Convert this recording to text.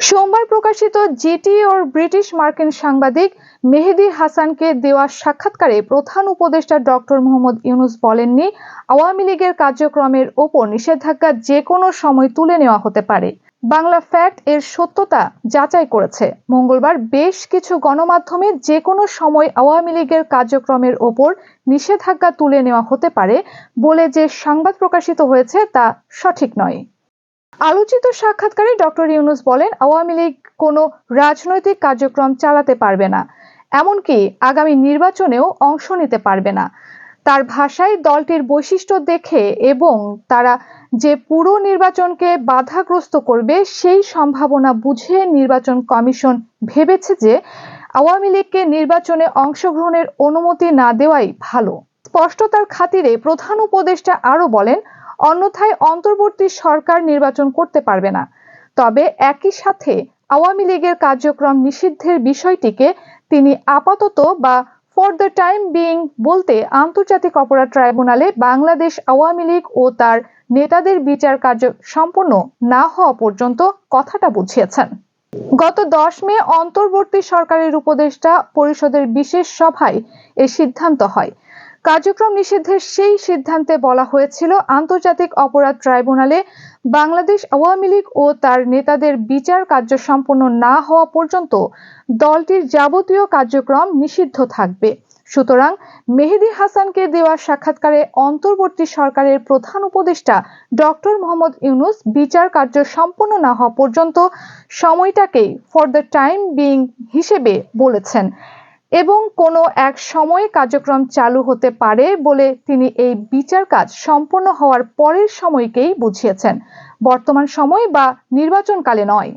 সোমবার প্রকাশিত জিটি ওর ব্রিটিশ মার্কিন সাংবাদিক মেহেদি হাসানকে দেওয়া সাক্ষাৎকারে প্রধান উপদেষ্টা ডক্টর মোহাম্মদ ইউনুস বলেননি, আওয়ামী লীগের কার্যক্রমের ওপর নিষেধাজ্ঞা যে কোনো সময় তুলে নেওয়া হতে পারে। বাংলা ফ্যাক্ট এর সত্যতা যাচাই করেছে। মঙ্গলবার বেশ কিছু গণমাধ্যমে যে কোনো সময় আওয়ামী লীগের কার্যক্রমের ওপর নিষেধাজ্ঞা তুলে নেওয়া হতে পারে বলে যে সংবাদ প্রকাশিত হয়েছে তা সঠিক নয়। আলোচিত সাক্ষাৎকারে ডক্টর ইউনুস বলেন, আওয়ামী লীগ কোনো রাজনৈতিক কার্যক্রম চালাতে পারবে না, এমনকি আগামী নির্বাচনেও অংশ নিতে পারবে না। তার ভাষায় দলটির বৈশিষ্ট্য দেখে এবং তারা যে পুরো নির্বাচনকে বাধাগ্রস্ত করবে সেই সম্ভাবনা বুঝে নির্বাচন কমিশন ভেবেছে যে আওয়ামী লীগকে নির্বাচনে অংশগ্রহণের অনুমতি না দেওয়াই ভালো। স্পষ্টতার খাতিরে প্রধান উপদেষ্টা আরও বলেন অন্যথায় অন্তর্বর্তী সরকার নির্বাচন করতে পারবে না। তবে একই সাথে আওয়ামী লীগের কার্যক্রম নিষিদ্ধের বিষয়টিকে তিনি আপাতত বা ফর দ্য টাইম বিং বলতে আন্তর্জাতিক অপরাধ ট্রাইব্যুনালে বাংলাদেশ আওয়ামী লীগ ও তার নেতাদের বিচার কার্য সম্পন্ন না হওয়া পর্যন্ত কথাটা বুঝিয়েছেন। গত দশ মে অন্তর্বর্তী সরকারের উপদেষ্টা পরিষদের বিশেষ সভায় এ সিদ্ধান্ত হয়। কার্যক্রম নিষিদ্ধের সেই সিদ্ধান্তে বলা হয়েছিল আন্তর্জাতিক অপরাধ ট্রাইব্যুনালে বাংলাদেশ আওয়ামী লীগ ও তার নেতাদের বিচার কার্য সম্পন্ন না হওয়া পর্যন্ত দলটির যাবতীয় কার্যক্রম নিষিদ্ধ থাকবে। সুতরাং মেহেদি হাসানকে দেওয়া সাক্ষাৎকারে অন্তর্বর্তী সরকারের প্রধান উপদেষ্টা ডক্টর মোহাম্মদ ইউনুস বিচার কার্য সম্পন্ন না হওয়া পর্যন্ত সময়টাকেই ফর দ্য টাইম বিং হিসেবে বলেছেন। এবং কোনো এক সময়ে কার্যক্রম চালু হতে পারে বলে তিনি এই বিচার কাজ সম্পন্ন হওয়ার পরের সময়কেই বুঝিয়েছেন। বর্তমান সময় বা নির্বাচনকালে নয়।